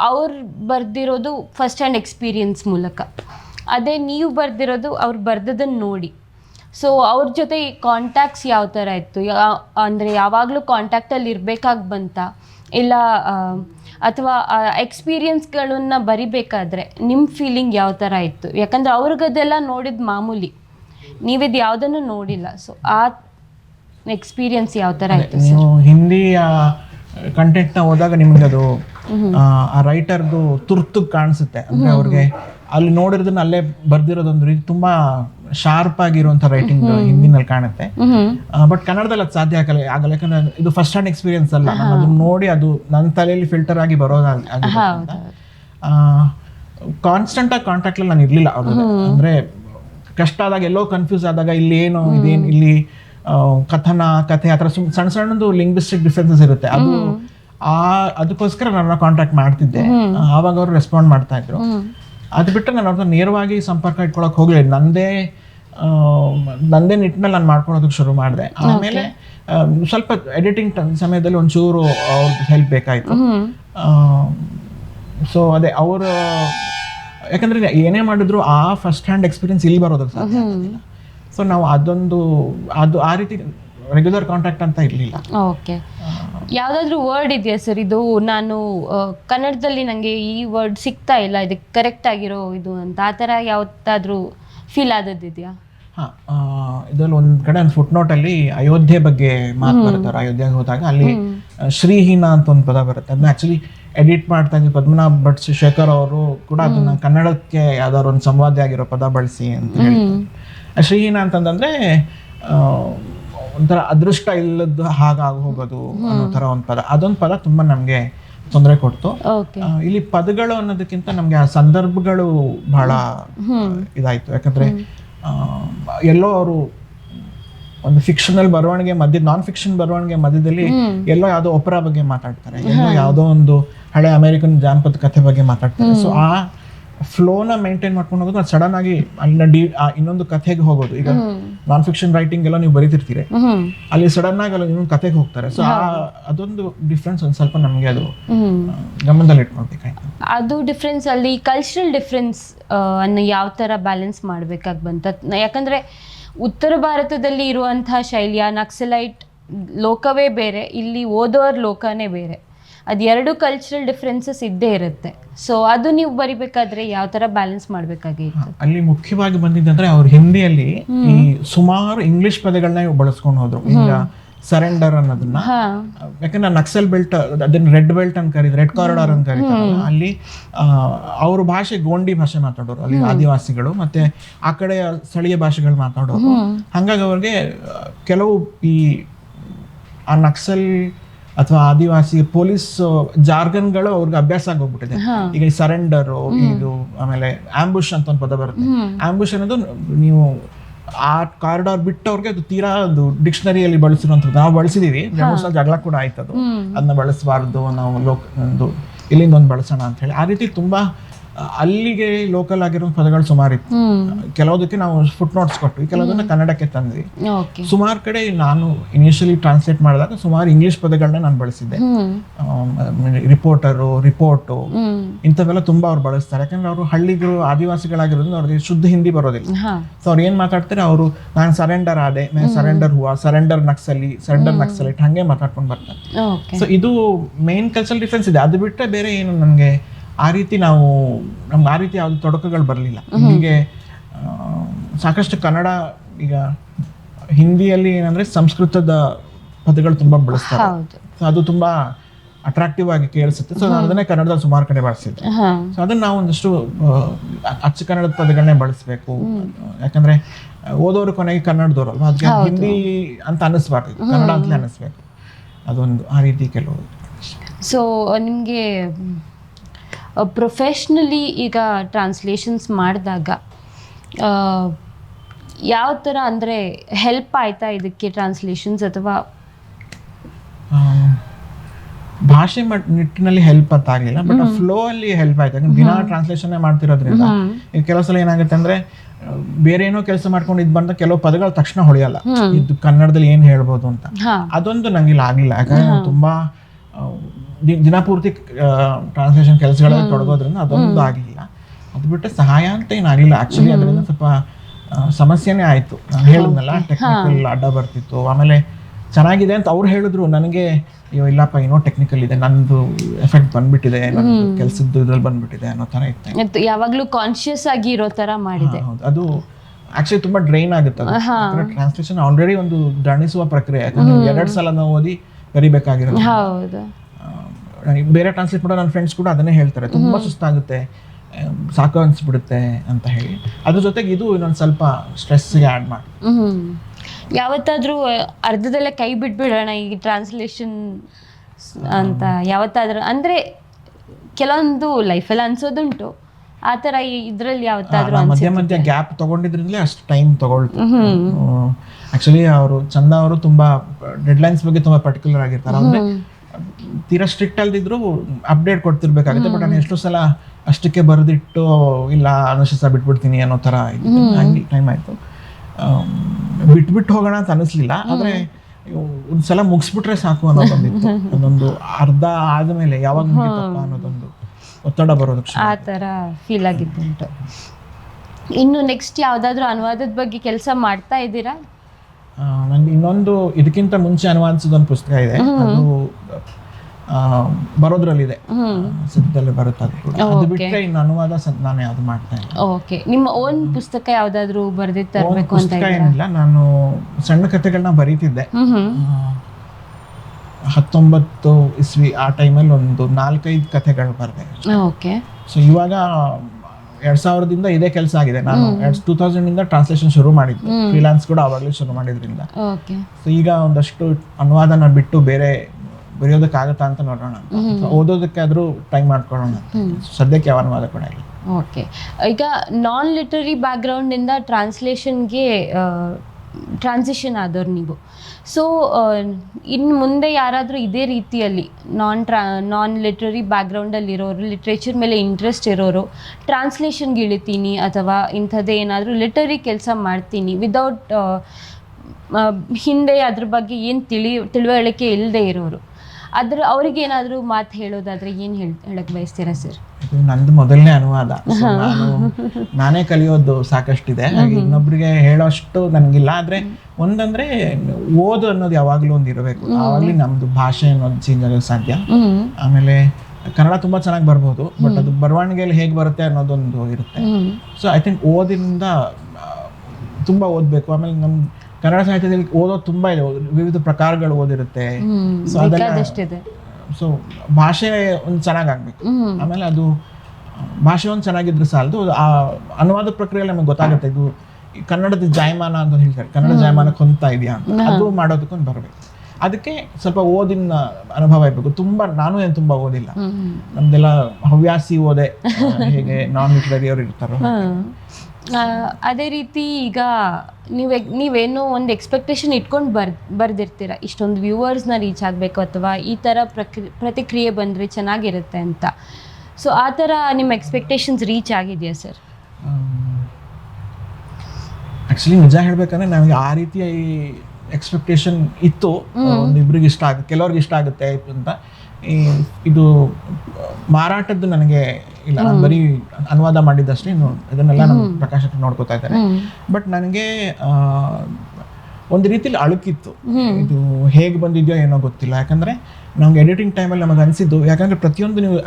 ಅವ್ರು ಬರೆದಿರೋದು ಫಸ್ಟ್ ಹ್ಯಾಂಡ್ ಎಕ್ಸ್ಪೀರಿಯನ್ಸ್ ಮೂಲಕ. ಅದೇ ನೀವು ಬರೆದಿರೋದು ಅವ್ರು ಬರೆದದನ್ನು ನೋಡಿ. ಸೊ ಅವ್ರ ಜೊತೆ ಕಾಂಟ್ಯಾಕ್ಟ್ಸ್ ಯಾವ ಥರ ಇತ್ತು? ಯಾ ಅಂದರೆ ಯಾವಾಗಲೂ ಕಾಂಟ್ಯಾಕ್ಟಲ್ಲಿ ಇರಬೇಕಾಗಿ ಬಂತ? ಇಲ್ಲ ಅಥವಾ ಎಕ್ಸ್ಪೀರಿಯನ್ಸ್ಗಳನ್ನ ಬರಿಬೇಕಾದ್ರೆ ನಿಮ್ಮ ಫೀಲಿಂಗ್ ಯಾವ ಥರ ಇತ್ತು? ಯಾಕಂದ್ರೆ ಅವ್ರಿಗದೆಲ್ಲ ನೋಡಿದ ಮಾಮೂಲಿ. ನೀವಿದು ಯಾವುದನ್ನು ನೋಡಿಲ್ಲ. ಸೊ ಆ ಎಕ್ಸ್ಪೀರಿಯನ್ಸ್ ಯಾವ ಥರ ಇತ್ತು ಹಿಂದಿ ಕಂಟೆಂಟ್ನ ಹೋದಾಗ ನಿಮ್ಗೆ ಅದು ಆ, ರೈಟರ್ದು ತುರ್ತು ಕಾಣಿಸುತ್ತೆ. ಅಂದ್ರೆ ಅವ್ರಿಗೆ ಅಲ್ಲಿ ನೋಡಿರೋದನ್ನ ಅಲ್ಲೇ ಬರ್ದಿರೋದೊಂದು ರೀತಿ ತುಂಬಾ ಶಾರ್ಪ್ ಆಗಿರುವಂತ ರೈಟಿಂಗ್ ಹಿಂದಿನಲ್ಲಿ ಕಾಣುತ್ತೆ. ಬಟ್ ಕನ್ನಡದಲ್ಲಿ ಅದು ಸಾಧ್ಯ ಆಗಲ್ಲ. ಆಗಲ್ಲ. ಯಾಕಂದ್ರೆ ಇದು ಫಸ್ಟ್ ಹ್ಯಾಂಡ್ ಎಕ್ಸ್ಪೀರಿಯನ್ಸ್ ಅಲ್ಲ. ನಾನು ಅದನ್ನ ನೋಡಿ ಅದು ನನ್ನ ತಲೆಯಲ್ಲಿ ಫಿಲ್ಟರ್ ಆಗಿ ಬರೋದಾಗಿ ಕಾನ್ಸ್ಟೆಂಟ್ ಆಗಿ ಕಾಂಟ್ಯಾಕ್ಟ್ ನಾನು ಇರ್ಲಿಲ್ಲ. ಅವ್ರ. ಅಂದ್ರೆ ಕಷ್ಟ ಆದಾಗ ಎಲ್ಲೋ ಕನ್ಫ್ಯೂಸ್ ಆದಾಗ ಇಲ್ಲಿ ಏನು ಇದೇನು ಇಲ್ಲಿ ಕಥನ ಕಥೆ ಆ ಥರ ಸುಮ್ ಸಣ್ಣ ಸಣ್ಣದು ಲಿಂಗ್ವಿಸ್ಟಿಕ್ ಡಿಫ್ರೆನ್ಸಸ್ ಇರುತ್ತೆ. ಅದು ಆ ಅದಕ್ಕೋಸ್ಕರ ನನ್ನ ಕಾಂಟ್ಯಾಕ್ಟ್ ಮಾಡ್ತಿದ್ದೆ. ಆವಾಗ ಅವರು ರೆಸ್ಪಾಂಡ್ ಮಾಡ್ತಾ ಇದ್ರು. ಅದು ಬಿಟ್ಟರೆ ನಾನು ಅವ್ರನ್ನ ನೇರವಾಗಿ ಸಂಪರ್ಕ ಇಟ್ಕೊಳಕ್ ಹೋಗ್ಲಿ ನಂದೇ ನಂದೇ ನಿಟ್ಟಿನಲ್ಲಿ ನಾನು ಮಾಡ್ಕೊಳೋದಕ್ಕೆ ಶುರು ಮಾಡಿದೆ. ಆಮೇಲೆ ಸ್ವಲ್ಪ ಎಡಿಟಿಂಗ್ ಸಮಯದಲ್ಲಿ ಒಂಚೂರು ಅವ್ರದ್ದು ಹೆಲ್ಪ್ ಬೇಕಾಯ್ತು. ಸೊ ಅದೇ ಅವರು ಯಾಕಂದ್ರೆ ಏನೇ ಮಾಡಿದ್ರು ಆ ಫಸ್ಟ್ ಹ್ಯಾಂಡ್ ಎಕ್ಸ್ಪೀರಿಯನ್ಸ್ ಇಲ್ಲಿ ಬರೋದಕ್ಕೆ ಸಾಧ್ಯ ಸೊ ನಾವು ಅದೊಂದು ಅದು ಆ ರೀತಿ ರೆಗ್ಯುಲರ್ ಕಾಂಟ್ಯಾಕ್ಟ್ ಅಂತ ಇರಲಿಲ್ಲ. ಓಕೆ ಯಾವುದಾದ್ರೂ ವರ್ಡ್ ಇದೆಯಾ ಸರ್ ಇದು ನಾನು ಕನ್ನಡದಲ್ಲಿ ನನಗೆ ಈ ವರ್ಡ್ ಸಿಗ್ತಾ ಇಲ್ಲ. ಇದಕ್ಕೆ ಕರೆಕ್ಟ್ ಆಗಿರೋ ಇದು ಅಂತ. ಆ ಥರ ಯಾವತ್ತಾದ್ರೂ ಫೀಲ್ ಆದದ್ದಿದೆಯಾ ಹಾಂ ಇದರಲ್ಲಿ ಒಂದು ಕಡೆ ಒಂದು ಫುಟ್ ನೋಟಲ್ಲಿ ಅಯೋಧ್ಯೆ ಬಗ್ಗೆ ಮಾತು ಅಯೋಧ್ಯೆಗೆ ಹೋದಾಗ ಅಲ್ಲಿ ಶ್ರೀಹೀನ ಅಂತ ಒಂದು ಪದ ಬರುತ್ತೆ. ಅದನ್ನ ಆ್ಯಕ್ಚುಲಿ ಎಡಿಟ್ ಮಾಡ್ತಾ ಇದ್ದ ಪದ್ಮನಾಭ್ ಭಟ್ ಶೇಖರ್ ಅವರು ಕೂಡ ಅದನ್ನ ಕನ್ನಡಕ್ಕೆ ಯಾವ್ದಾದ್ರು ಒಂದು ಸಂವಾದ ಆಗಿರೋ ಪದ ಬಳಸಿ ಅಂತ ಹೇಳ್ತಾರೆ. ಶ್ರೀಹೀನ ಅಂತಂದ್ರೆ ಒಂಥರ ಅದೃಷ್ಟ ಇಲ್ಲದ ಹಾಗಾಗಿ ಹೋಗೋದು ಅನ್ನೋ ಥರ ಒಂದು ಪದ. ಅದೊಂದು ಪದ ತುಂಬ ನಮಗೆ ತೊಂದರೆ ಕೊಡ್ತು. ಇಲ್ಲಿ ಪದಗಳು ಅನ್ನೋದಕ್ಕಿಂತ ನಮ್ಗೆ ಆ ಸಂದರ್ಭಗಳು ಬಹಳ ಇದಾಯ್ತು. ಯಾಕಂದ್ರೆ ಎಲ್ಲೋ ಅವರು ಒಂದು ಫಿಕ್ಷನಲ್ ಬರವಣಿಗೆ ಮಧ್ಯ ನಾನ್ ಫಿಕ್ಷನ್ ಬರವಣಿಗೆ ಮಧ್ಯದಲ್ಲಿ ಎಲ್ಲೋ ಯಾವುದೋ ಒಪರಾ ಬಗ್ಗೆ ಮಾತಾಡ್ತಾರೆ ಎಲ್ಲೋ ಯಾವುದೋ ಒಂದು ಹಳೆ ಅಮೆರಿಕನ್ ಜಾನಪದ ಕಥೆ ಬಗ್ಗೆ ಮಾತಾಡ್ತಾರೆ. ಸೊ ಆ ಫ್ಲೋನ ಮೇಂಟೈನ್ ಮಾಡ್ಕೊಂಡು ಹೋಗೋದು ಸಡನ್ ಆಗಿ ಅಲ್ಲಿನ ಡಿ ಇನ್ನೊಂದು ಕಥೆಗೆ ಹೋಗೋದು. ಈಗ ನಾನ್ ಫಿಕ್ಷನ್ ರೈಟಿಂಗ್ ಎಲ್ಲ ನೀವು ಬರೀತಿರ್ತೀರಿ. ಅಲ್ಲಿ ಸಡನ್ ಆಗಿ ಅಲ್ಲಿ ಇನ್ನೊಂದು ಕಥೆಗೆ ಹೋಗ್ತಾರೆ. ಸೊ ಆ ಅದೊಂದು ಡಿಫ್ರೆನ್ಸ್ ಒಂದು ಸ್ವಲ್ಪ ನಮಗೆ ಅದು ಗಮನದಲ್ಲಿ ಇಟ್ಕೊಳ್ಬೇಕಾಯ್ತು. ಅದು ಡಿಫ್ರೆನ್ಸ್ ಅಲ್ಲಿ ಕಲ್ಚರಲ್ ಡಿಫ್ರೆನ್ಸ್ ಅನ್ನು ಯಾವ ಥರ ಬ್ಯಾಲೆನ್ಸ್ ಮಾಡಬೇಕಾಗಿ ಬಂತ ಯಾಕಂದ್ರೆ ಉತ್ತರ ಭಾರತದಲ್ಲಿ ಇರುವಂತಹ ಶೈಲಿಯ ನಕ್ಸಲೈಟ್ ಲೋಕವೇ ಬೇರೆ ಇಲ್ಲಿ ಓದೋರ್ ಲೋಕನೇ ಬೇರೆ. ಅದು ಎರಡು ಕಲ್ಚರಲ್ ಡಿಫ್ರೆನ್ಸಸ್ ಇದ್ದೇ ಇರುತ್ತೆ. ಸೊ ಅದು ನೀವು ಬರಿಬೇಕಾದ್ರೆ ಯಾವ ತರ ಬ್ಯಾಲೆನ್ಸ್ ಮಾಡಬೇಕಾಗಿತ್ತು? ಅಲ್ಲಿ ಮುಖ್ಯವಾಗಿ ಬಂದಿದ್ದಂದ್ರೆ ಅವ್ರ ಹಿಂದಿಯಲ್ಲಿ ಈ ಸುಮಾರು ಇಂಗ್ಲಿಷ್ ಪದಗಳನ್ನ ಬಳಸ್ಕೊಂಡು ಹೋದ್ರು. ಈಗ ಸರೆಂಡರ್ ಅನ್ನೋದನ್ನ. ಯಾಕಂದ್ರೆ ನಕ್ಸಲ್ ಬೆಲ್ಟ್ ಅದನ್ನ ರೆಡ್ ಬೆಲ್ಟ್ ಅಂತ ಕರೀತಾರೆ ರೆಡ್ ಕಾರಿಡಾರ್ ಅಂತ ಕರೀತಾರಲ್ಲ ಅಲ್ಲಿ ಅವ್ರ ಭಾಷೆ ಗೋಂಡಿ ಭಾಷೆ ಮಾತಾಡೋರು ಅಲ್ಲಿ ಆದಿವಾಸಿಗಳು ಮತ್ತೆ ಆ ಕಡೆ ಸ್ಥಳೀಯ ಭಾಷೆಗಳು ಮಾತಾಡೋರು. ಹಂಗಾಗಿ ಅವ್ರಿಗೆ ಕೆಲವು ಈ ಆ ನಕ್ಸಲ್ ಅಥವಾ ಆದಿವಾಸಿ ಪೊಲೀಸ್ ಜಾರ್ಗನ್ಗಳು ಅವ್ರಿಗೆ ಅಭ್ಯಾಸ ಆಗೋಗ್ಬಿಟ್ಟಿದೆ. ಈಗ ಈ ಸರೆಂಡರು ಇದು ಆಮೇಲೆ ಆಂಬುಷ್ ಅಂತ ಒಂದು ಪದ ಬರುತ್ತೆ. ಆಂಬುಷ್ ಅನ್ನೋದು ನೀವು ಆ ಕಾರಿಡಾರ್ ಬಿಟ್ಟವ್ರಿಗೆ ಅದು ತೀರಾ ಅದು ಡಿಕ್ಷನರಿಯಲ್ಲಿ ಬಳಸಿರುವಂಥದ್ದು ನಾವು ಬಳಸಿದೀವಿ. ಸಲ ಜಗಳ ಕೂಡ ಆಯ್ತು ಅದು ಅದನ್ನ ಬಳಸಬಾರ್ದು ನಾವು ಲೋಕ ಒಂದು ಇಲ್ಲಿಂದ ಒಂದು ಬಳಸೋಣ ಅಂತ ಹೇಳಿ. ಆ ರೀತಿ ತುಂಬಾ ಅಲ್ಲಿಗೆ ಲೋಕಲ್ ಆಗಿರೋ ಪದಗಳು ಸುಮಾರು ಇತ್ತು. ಹ್ಮ್. ಕೆಲವುದಕ್ಕೆ ನಾವು ಫುಟ್ ನೋಟ್ಸ್ ಕೊಟ್ವಿ ಕೆಲವೊಂದನ್ನ ಕನ್ನಡಕ್ಕೆ ತಂದ್ವಿ. ಸುಮಾರು ಕಡೆ ನಾನು ಇನಿಷಿಯಲಿ ಟ್ರಾನ್ಸ್ಲೇಟ್ ಮಾಡಿದಾಗ ಸುಮಾರು ಇಂಗ್ಲಿಷ್ ಪದಗಳನ್ನ ನಾನು ಬಳಸಿದ್ದೆ. ರಿಪೋರ್ಟರು ರಿಪೋರ್ಟು ಇಂಥವೆಲ್ಲ ತುಂಬಾ ಅವ್ರು ಬಳಸ್ತಾರೆ. ಯಾಕಂದ್ರೆ ಅವರು ಹಳ್ಳಿಗರು ಆದಿವಾಸಿಗಳಾಗಿರೋದ್ರಿಂದ ಅವ್ರಿಗೆ ಶುದ್ಧ ಹಿಂದಿ ಬರೋದಿಲ್ಲ. ಸೊ ಅವ್ರು ಏನ್ ಮಾತಾಡ್ತಾರೆ? ಅವರು ನಾನು ಸರೆಂಡರ್ ಆದೆ ನಾನು ಸರೆಂಡರ್ ಹೂವ ಸರೆಂಡರ್ ನಕ್ಸಲಿ ಸರೆಂಡರ್ ನಕ್ಸಲಿ ಹಂಗೆ ಮಾತಾಡ್ಕೊಂಡು ಬರ್ತಾರೆ. ಸೊ ಇದು ಮೇನ್ ಕಲ್ಚರಲ್ ಡಿಫ್ರೆನ್ಸ್ ಇದೆ. ಅದು ಬಿಟ್ಟರೆ ಬೇರೆ ಏನು ನನಗೆ ಆ ರೀತಿ ನಾವು ನಮ್ಗೆ ಆ ರೀತಿ ಯಾವುದು ತೊಡಕುಗಳು ಬರಲಿಲ್ಲ. ಹೀಗೆ ಸಾಕಷ್ಟು ಕನ್ನಡ ಈಗ ಹಿಂದಿಯಲ್ಲಿ ಏನಂದ್ರೆ ಸಂಸ್ಕೃತದ ಪದಗಳು ತುಂಬಾ ಬಳಸ್ತಾರೆ. ಸೊ ಅದು ತುಂಬಾ ಅಟ್ರಾಕ್ಟಿವ್ ಆಗಿ ಕೇಳಿಸುತ್ತೆ. ಸೊ ನಾನು ಅದನ್ನೇ ಕನ್ನಡದಲ್ಲಿ ಸುಮಾರು ಕಡೆ ಬಳಸಿದ್ದೆ. ಸೊ ಅದನ್ನ ನಾವು ಒಂದಷ್ಟು ಅಚ್ಚ ಕನ್ನಡದ ಪದಗಳನ್ನೇ ಬಳಸಬೇಕು. ಯಾಕಂದ್ರೆ ಓದೋರು ಕೊನೆಗೆ ಕನ್ನಡದವ್ರು ಅಲ್ವಾ ಅದಕ್ಕೆ ಹಿಂದಿ ಅಂತ ಅನ್ನಿಸ್ಬಾರ್ದು. ಕನ್ನಡ ಅಂತಲೇ ಅನ್ನಿಸ್ಬೇಕು. ಅದೊಂದು ಆ ರೀತಿ ಕೆಲವು. ಸೊ ನಿಮಗೆ ಪ್ರೊಫೆಷ್ನಲಿ ಈಗ ಟ್ರಾನ್ಸ್ಲೇಷನ್ಸ್ ಮಾಡಿದಾಗ ಯಾವ ಥರ ಅಂದರೆ ಹೆಲ್ಪ್ ಆಯ್ತಾ ಇದಕ್ಕೆ ಟ್ರಾನ್ಸ್ಲೇಷನ್ಸ್ ಅಥವಾ? ಭಾಷೆ ಮಟ್ ನಿಟ್ಟಿನಲ್ಲಿ ಹೆಲ್ಪ್ ಅಂತ ಆಗಲಿಲ್ಲ ಬಟ್ ಫ್ಲೋ ಅಲ್ಲಿ ಹೆಲ್ಪ್ ಆಯ್ತು. ಯಾಕಂದ್ರೆ ದಿನ ಟ್ರಾನ್ಸ್ಲೇಷನ್ ಮಾಡ್ತಿರೋದ್ರಿಂದ ಈಗ ಕೆಲವು ಸಲ ಏನಾಗುತ್ತೆ ಅಂದ್ರೆ ಬೇರೆ ಏನೋ ಕೆಲಸ ಮಾಡ್ಕೊಂಡು ಇದ್ ಬಂದ ಕೆಲವು ಪದಗಳು ತಕ್ಷಣ ಹೊಳೆಯಲ್ಲ. ಇದು ಕನ್ನಡದಲ್ಲಿ ಏನ್ ಹೇಳ್ಬೋದು ಅಂತ. ಅದೊಂದು ನಂಗೆ ಇಲ್ಲಿ ಆಗಿಲ್ಲ ಯಾಕಂದ್ರೆ ತುಂಬಾ ದಿ- ದಿನಪೂರ್ತಿ ಟ್ರಾನ್ಸ್ಲೇಷನ್ ಕೆಲಸಗಳಲ್ಲಿ ತೊಡಗೋದ್ರಿಂದ ಅದೊಂದು ಆಗಲಿಲ್ಲ ಅದು ಬಿಟ್ಟು ಸಹಾಯ ಅಂತ ಏನಾಗಲಿಲ್ಲ ಆಕ್ಚುಲಿ ಅದರಿಂದ ಸ್ವಲ್ಪ ಸಮಸ್ಯೆನೆ ಆಯ್ತು. ನಾನು ಹೇಳಿದ್ನಲ್ಲ ಟೆಕ್ನಿಕಲ್ ಅಡ್ಡ ಬರ್ತಿತ್ತು. ಆಮೇಲೆ ಚೆನ್ನಾಗಿದೆ ಅಂತ ಅವ್ರು ಹೇಳಿದ್ರು. ನನಗೆ ಅಯ್ಯೋ ಇಲ್ಲಪ್ಪ ಏನೋ ಟೆಕ್ನಿಕಲ್ ಇದೆ. ನಂದು ಎಫೆಕ್ಟ್ ಬಂದ್ಬಿಟ್ಟಿದೆ. ಕೆಲಸದ ಕೆಲಸದ್ದು ಇದ್ರಲ್ಲಿ ಬಂದ್ಬಿಟ್ಟಿದೆ ಅನ್ನೋ ತರ ಇತ್ತು. ಯಾವಾಗಲೂ ಕಾನ್ಶಿಯಸ್ ಆಗಿ ಇರೋ ಥರ ಮಾಡಿದೆ. ಅದು ಆಕ್ಚುಲಿ ತುಂಬಾ ಡ್ರೈನ್ ಆಗುತ್ತೆ ಟ್ರಾನ್ಸ್ಲೇಷನ್ ಆಲ್ರೆಡಿ ಒಂದು ದಣಿಸುವ ಪ್ರಕ್ರಿಯೆ. ಎರಡು ಸಲ ನಾವು ಓದಿ ಬರಿಬೇಕಾಗಿರೋದು ಬೇರೆ ಟ್ರಾನ್ಸ್ಲೇಟ್ ಮಾಡೋ ನನ್ನ ಫ್ರೆಂಡ್ಸ್ ಕೂಡ ಅದನ್ನೇ ಹೇಳ್ತಾರೆ. ತುಂಬಾ ಸುಸ್ತಾಗುತ್ತೆ. ಸಾಕು ಅನ್ಸ್ಬಿಡುತ್ತೆ ಅಂತ ಹೇಳಿ. ಅದ್ರ ಜೊತೆಗೆ ಇದು ಇನ್ನೊಂದು ಸ್ವಲ್ಪ ಸ್ಟ್ರೆಸ್ಗೆ ಆ್ಯಡ್ ಮಾಡಿ ಯಾವತ್ತಾದರೂ ಅರ್ಧದಲ್ಲೇ ಕೈ ಬಿಟ್ಬಿಡೋಣ ಈ ಟ್ರಾನ್ಸ್ಲೇಷನ್ ಅಂತ. ಯಾವತ್ತಾದ್ರೂ ಅಂದ್ರೆ ಕೆಲವೊಂದು ಲೈಫಲ್ಲಿ ಅನ್ಸೋದುಂಟು. ಆ ಥರ ಇದರಲ್ಲಿ ಯಾವತ್ತಾದ್ರೂ ಮಧ್ಯ ಮಧ್ಯ ಗ್ಯಾಪ್ ತಗೊಂಡಿದ್ರಿಂದಲೇ ಅಷ್ಟು ಟೈಮ್ ತಗೊಳ್ತು. ಆಕ್ಚುಲಿ ಅವರು ಚಂದ ಅವರು ತುಂಬಾ ಡೆಡ್ಲೈನ್ಸ್ ಬಗ್ಗೆ ತುಂಬಾ ಪರ್ಟಿಕ್ಯುಲರ್ ಆಗಿರ್ತಾರೆ. ಅಂದ್ರೆ ತೀರಾ ಸ್ಟ್ರಿಕ್ಟ್ ಅಲ್ದಿದ್ರು ಅಪ್ಡೇಟ್ ಕೊಡ್ತಿರ್ಬೇಕಾಗುತ್ತೆ ಬಟ್ ನಾನು ಎಷ್ಟೋ ಸಲ ಅಷ್ಟಕ್ಕೆ ಬರೆದಿಟ್ಟು ಇಲ್ಲ ಅನುಸರಿಸ ಬಿಟ್ಬಿಡ್ತೀನಿ ಅನ್ನೋ ಥರ ಹಂಗೆ ಟೈಮ್ ಆಯಿತು. ಬಿಟ್ಬಿಟ್ಟು ಹೋಗೋಣ ಅಂತ ಅನಿಸ್ಲಿಲ್ಲ ಆದರೆ ಒಂದ್ಸಲ ಮುಗಿಸ್ಬಿಟ್ರೆ ಸಾಕು ಅನ್ನೋ ಬಂದಿತ್ತು. ಅದೊಂದು ಅರ್ಧ ಆದಮೇಲೆ ಯಾವಾಗ ಮುಗಿತಪ್ಪ ಅನ್ನೋದೊಂದು ಒತ್ತಡ ಬರೋದಕ್ಕೆ ಆ ಥರ ಫೀಲ್ ಆಗಿದ್ದುಂಟು. ಇನ್ನು ನೆಕ್ಸ್ಟ್ ಯಾವುದಾದ್ರೂ ಅನುವಾದದ ಬಗ್ಗೆ ಕೆಲಸ ಮಾಡ್ತಾ ಇದ್ದೀರಾ? ಆ, ನಂಗೆ ಇನ್ನೊಂದು ಇದಕ್ಕಿಂತ ಮುಂಚೆ ಅನುವಾದಿಸಿದೊಂದು ಪುಸ್ತಕ ಇದೆ. ಅದು ಬರೋದ್ರಲ್ಲಿದೆ. ಸದ್ಯದಲ್ಲೇ ಬರುತ್ತೆ ಅದು ಬಿಟ್ಟರೆ ಇನ್ನು ಅನುವಾದ ಸದ್ ನಾನು ಯಾವ್ದು ಮಾಡ್ತಾ ಇಲ್ಲ. ಓಕೆ ನಿಮ್ಮ ಓನ್ ಪುಸ್ತಕ ಯಾವ್ದಾದ್ರು ಬರೆದಿದ್ದು ತರಬೇಕು ಅಂತ ಪುಸ್ತಕ ಏನಿಲ್ಲ. ನಾನು ಸಣ್ಣ ಕಥೆಗಳನ್ನ ಬರೀತಿದ್ದೆ. ಹತ್ತೊಂಬತ್ತು ಇಸ್ವಿ ಆ ಟೈಮಲ್ಲಿ ಒಂದು ನಾಲ್ಕೈದು ಕಥೆಗಳು ಬರೆದೆ. ಓಕೆ ಸೊ ಇವಾಗ ಎರಡ್ ಸಾವಿರದಿಂದ ಇದೇ ಕೆಲಸ ಆಗಿದೆ. ನಾನು ಎರಡ್ ಟೂ ತೌಸಂಡ್ ಇಂದ ಟ್ರಾನ್ಸ್ಲೇಷನ್ ಶುರು ಮಾಡಿದ್ದು. ಫ್ರೀಲಾನ್ಸ್ ಕೂಡ ಅವಾಗಲೇ ಶುರು ಮಾಡಿದ್ರಿಂದ. ಸೊ ಈಗ ಒಂದಷ್ಟು ಅನುವಾದನ ಬಿಟ್ಟು ಬೇರೆ ಬರೆಯೋದಕ್ಕಾಗತ್ತಾ ಅಂತ ನೋಡೋಣ ಓದೋದಕ್ಕೆ ಆದ್ರೂ ಟ್ರೈ ಮಾಡ್ಕೊಳ್ಳೋಣ. ಸದ್ಯಕ್ಕೆ ಯಾವ ಅನುವಾದ ಕೂಡ ಇಲ್ಲ. ಓಕೆ. ಈಗ ನಾನ್ ಲಿಟರರಿ ಬ್ಯಾಕ್ಗ್ರೌಂಡಿಂದ ಟ್ರಾನ್ಸ್ಲೇಷನ್ಗೆ ಟ್ರಾನ್ಸಿಷನ್ ಆದವ್ರು ನೀವು. ಸೊ ಇನ್ನು ಮುಂದೆ ಯಾರಾದರೂ ಇದೇ ರೀತಿಯಲ್ಲಿ ನಾನ್ ಟ್ರಾ ನಾನ್ ಲಿಟ್ರರಿ ಬ್ಯಾಕ್ಗ್ರೌಂಡಲ್ಲಿರೋರು ಲಿಟ್ರೇಚರ್ ಮೇಲೆ ಇಂಟ್ರೆಸ್ಟ್ ಇರೋರು ಟ್ರಾನ್ಸ್ಲೇಷನ್ಗೆ ಇಳಿತೀನಿ ಅಥವಾ ಇಂಥದ್ದೇ ಏನಾದರೂ ಲಿಟರರಿ ಕೆಲಸ ಮಾಡ್ತೀನಿ ವಿದೌಟ್ ಹಿಂದೆ ಅದ್ರ ಬಗ್ಗೆ ಏನು ತಿಳಿ ತಿಳುವಳಿಕೆ ಇಲ್ಲದೆ ಇರೋರು ಅದ್ರ ಅವ್ರಿಗೆ ಏನಾದರೂ ಮಾತು ಹೇಳೋದಾದ್ರೆ ಏನು ಹೇಳಕ್ ಬಯಸ್ತೀರಾ ಸರ್? ನಂದು ಮೊದಲನೇ ಅನುವಾದ. ನಾನು ಕಲಿಯೋದು ಸಾಕಷ್ಟಿದೆ. ಇದೆ ಇನ್ನೊಬ್ರಿಗೆ ಹೇಳೋಷ್ಟು ನನಗಿಲ್ಲ. ಆದ್ರೆ ಒಂದಂದ್ರೆ ಓದು ಅನ್ನೋದು ಯಾವಾಗಲೂ ಒಂದು ಇರಬೇಕು. ಆವಾಗಲೇ ನಮ್ದು ಭಾಷೆ ಅನ್ನೋದು ಚೇಂಜ್ ಆಗೋದು ಸಾಧ್ಯ. ಆಮೇಲೆ ಕನ್ನಡ ತುಂಬಾ ಚೆನ್ನಾಗಿ ಬರ್ಬೋದು ಬಟ್ ಅದು ಬರವಣಿಗೆಯಲ್ಲಿ ಹೇಗೆ ಬರುತ್ತೆ ಅನ್ನೋದೊಂದು ಇರುತ್ತೆ. ಸೊ ಐ ಥಿಂಕ್ ಓದಿನಿಂದ ತುಂಬಾ ಓದಬೇಕು. ಆಮೇಲೆ ನಮ್ಮ ಕನ್ನಡ ಸಾಹಿತ್ಯದಲ್ಲಿ ಓದೋದು ತುಂಬಾ ಇದೆ ವಿವಿಧ ಪ್ರಕಾರಗಳು ಓದಿರುತ್ತೆ. ಸೊ ಅದೆಲ್ಲ- ಸೊ ಭಾಷೆ ಒಂದು ಚೆನ್ನಾಗಾಗ್ಬೇಕು. ಆಗ್ಬೇಕು ಆಮೇಲೆ ಅದು ಭಾಷೆ ಒಂದು ಚೆನ್ನಾಗಿದ್ರೆ ಸಾಲದು. ಆ ಅನುವಾದ ಪ್ರಕ್ರಿಯೆಯಲ್ಲಿ ನಮಗೆ ಗೊತ್ತಾಗುತ್ತೆ ಇದು ಕನ್ನಡದ ಜಾಯಮಾನ ಅಂತ ಹೇಳ್ತಾರೆ. ಕನ್ನಡ ಜಾಯಮಾನ ಹೊಂದ್ತಾ ಇದೆಯಾ ಅಂತ. ಅದು ಮಾಡೋದಕ್ಕೊಂದು ಬರಬೇಕು. ಅದಕ್ಕೆ ಸ್ವಲ್ಪ ಓದಿನ ಅನುಭವ ಇರಬೇಕು. ತುಂಬಾ ನಾನು ಏನು ತುಂಬಾ ಓದಿಲ್ಲ. ನಮ್ದೆಲ್ಲ ಹವ್ಯಾಸಿ ಓದೆ ಹೇಗೆ ನಾನ್ ಲಿಟ್ರರಿ ಅವ್ರು ಇರ್ತಾರೋ ಅದೇ ರೀತಿ ಈಗ ನೀವು ನೀವೇನೋ ಒಂದು ಎಕ್ಸ್ಪೆಕ್ಟೇಷನ್ ಇಟ್ಕೊಂಡು ಬರ್ ಬರೆದಿರ್ತೀರ? ಇಷ್ಟೊಂದು ವ್ಯೂವರ್ಸ್ನ ರೀಚ್ ಆಗಬೇಕು ಅಥವಾ ಈ ಥರ ಪ್ರಕ್ರಿ ಪ್ರತಿಕ್ರಿಯೆ ಬಂದರೆ ಚೆನ್ನಾಗಿರುತ್ತೆ ಅಂತ. ಸೊ ಆ ಥರ ನಿಮ್ಮ ಎಕ್ಸ್ಪೆಕ್ಟೇಷನ್ಸ್ ರೀಚ್ ಆಗಿದೆಯಾ ಸರ್ ಆ್ಯಕ್ಚುಲಿ ನಿಜ ಹೇಳ್ಬೇಕಂದ್ರೆ ನನಗೆ ಆ ರೀತಿಯ ಎಕ್ಸ್ಪೆಕ್ಟೇಷನ್ ಇತ್ತು. ಒಂದಿಬ್ರಿಗೆ ಇಷ್ಟ ಆಗುತ್ತೆ ಕೆಲವ್ರಿಗೆ ಇಷ್ಟ ಆಗುತ್ತೆ ಅಂತ. ಇದು ಮಾರಾಟದ್ದು ನನಗೆ ಇಲ್ಲ ನಾನು ಬರೀ ಅನುವಾದ ಮಾಡಿದ್ದಷ್ಟೇ ಇನ್ನು ಇದನ್ನೆಲ್ಲ ನಮ್ಮ ಪ್ರಕಾಶಕ್ಕೆ ನೋಡ್ಕೋತಾ ಇದ್ದಾರೆ ಬಟ್ ನನಗೆ ಒಂದು ರೀತಿಲಿ ಅಳುಕಿತ್ತು. ಇದು ಹೇಗೆ ಬಂದಿದೆಯೋ ಏನೋ ಗೊತ್ತಿಲ್ಲ. ಯಾಕಂದ್ರೆ ನಮ್ಗೆ ಎಡಿಟಿಂಗ್ ಟೈಮಲ್ಲಿ ನಮಗೆ ಅನಿಸಿದ್ದು ಯಾಕಂದ್ರೆ ಪ್ರತಿಯೊಂದು ನೀವು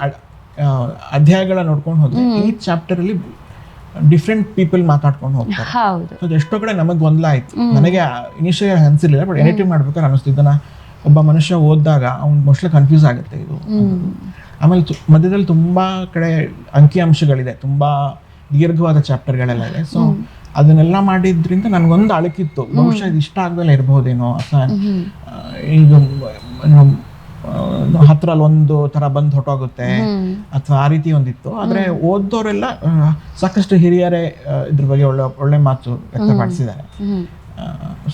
ಅಧ್ಯಾಯಗಳ ನೋಡ್ಕೊಂಡು ಹೋದ್ರೆ ಈ ಚಾಪ್ಟರಲ್ಲಿ ಡಿಫ್ರೆಂಟ್ ಪೀಪಲ್ ಮಾತಾಡ್ಕೊಂಡು ಹೋಗ್ತಾರೆ. ಎಷ್ಟೋ ಕಡೆ ನಮಗೆ ಗೊಂದಲ ಆಯ್ತು. ನನಗೆ ಇನಿಷಿಯಲ್ ಅನ್ಸಿರ್ಲಿಲ್ಲ ಬಟ್ ಎಡಿಟಿಂಗ್ ಮಾಡ್ಬೇಕಾದ್ರೆ ಅನಿಸ್ತಿದ್ದ ಒಬ್ಬ ಮನುಷ್ಯ ಓದಿದಾಗ ಅವ್ನು ಮೋಸ್ಟ್ಲಿ ಕನ್ಫ್ಯೂಸ್ ಆಗುತ್ತೆ ಇದು. ಆಮೇಲೆ ಮಧ್ಯದಲ್ಲಿ ತುಂಬಾ ಕಡೆ ಅಂಕಿಅಂಶಗಳಿದೆ ತುಂಬ ತುಂಬಾ ದೀರ್ಘವಾದ ಚಾಪ್ಟರ್ಗಳೆಲ್ಲ ಇದೆ. ಸೊ ಅದನ್ನೆಲ್ಲ ಮಾಡಿದ್ರಿಂದ ನನಗೊಂದು ಅಳಕಿತ್ತು. ಬಹುಶಃ ಇದು ಇಷ್ಟ ಆಗದಲ್ಲ ಇರ್ಬೋದೇನೋ ಅಥವಾ ಆ, ಈಗ ಹತ್ರ ಒಂದು ತರ ಬಂದು ಹೊಟ್ಟೋಗುತ್ತೆ ಅಥವಾ ಆ ರೀತಿ ಒಂದಿತ್ತು. ಆದ್ರೆ ಓದ್ದವರೆಲ್ಲ ಆ, ಸಾಕಷ್ಟು ಹಿರಿಯರೇ ಇದ್ರ ಬಗ್ಗೆ ಒಳ್ಳೆ ಒಳ್ಳೆ ಮಾತು ವ್ಯಕ್ತಪಡಿಸಿದ್ದಾರೆ.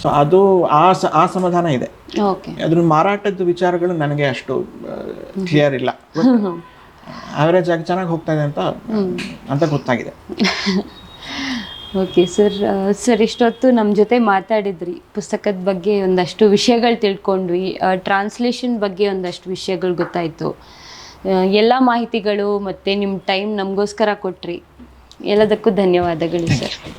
ಸೊ ಅದು ಆ ಸ- ಆ ಸಮಾಧಾನ ಇದೆ. ಓಕೆ ಅದ್ರ ಮಾರಾಟದ ವಿಚಾರಗಳು ನನಗೆ ಅಷ್ಟು ಕ್ಲಿಯರ್ ಇಲ್ಲ. ಅವರೇಜ್ ಆಗಿ ಚೆನ್ನಾಗಿ ಹೋಗ್ತಾ ಇದೆ ಅಂತ ಅಂತ ಗೊತ್ತಾಗಿದೆ. ಓಕೆ ಸರ್ ಸರ್ ಇಷ್ಟೊತ್ತು ನಮ್ಮ ಜೊತೆ ಮಾತಾಡಿದ್ರಿ. ಪುಸ್ತಕದ ಬಗ್ಗೆ ಒಂದಷ್ಟು ವಿಷಯಗಳು ತಿಳ್ಕೊಂಡ್ವಿ. ಟ್ರಾನ್ಸ್ಲೇಷನ್ ಬಗ್ಗೆ ಒಂದಷ್ಟು ವಿಷಯಗಳು ಗೊತ್ತಾಯಿತು. ಎಲ್ಲ ಮಾಹಿತಿಗಳು ಮತ್ತು ನಿಮ್ಮ ಟೈಮ್ ನಮಗೋಸ್ಕರ ಕೊಟ್ರಿ. ಎಲ್ಲದಕ್ಕೂ ಧನ್ಯವಾದಗಳು ಸರ್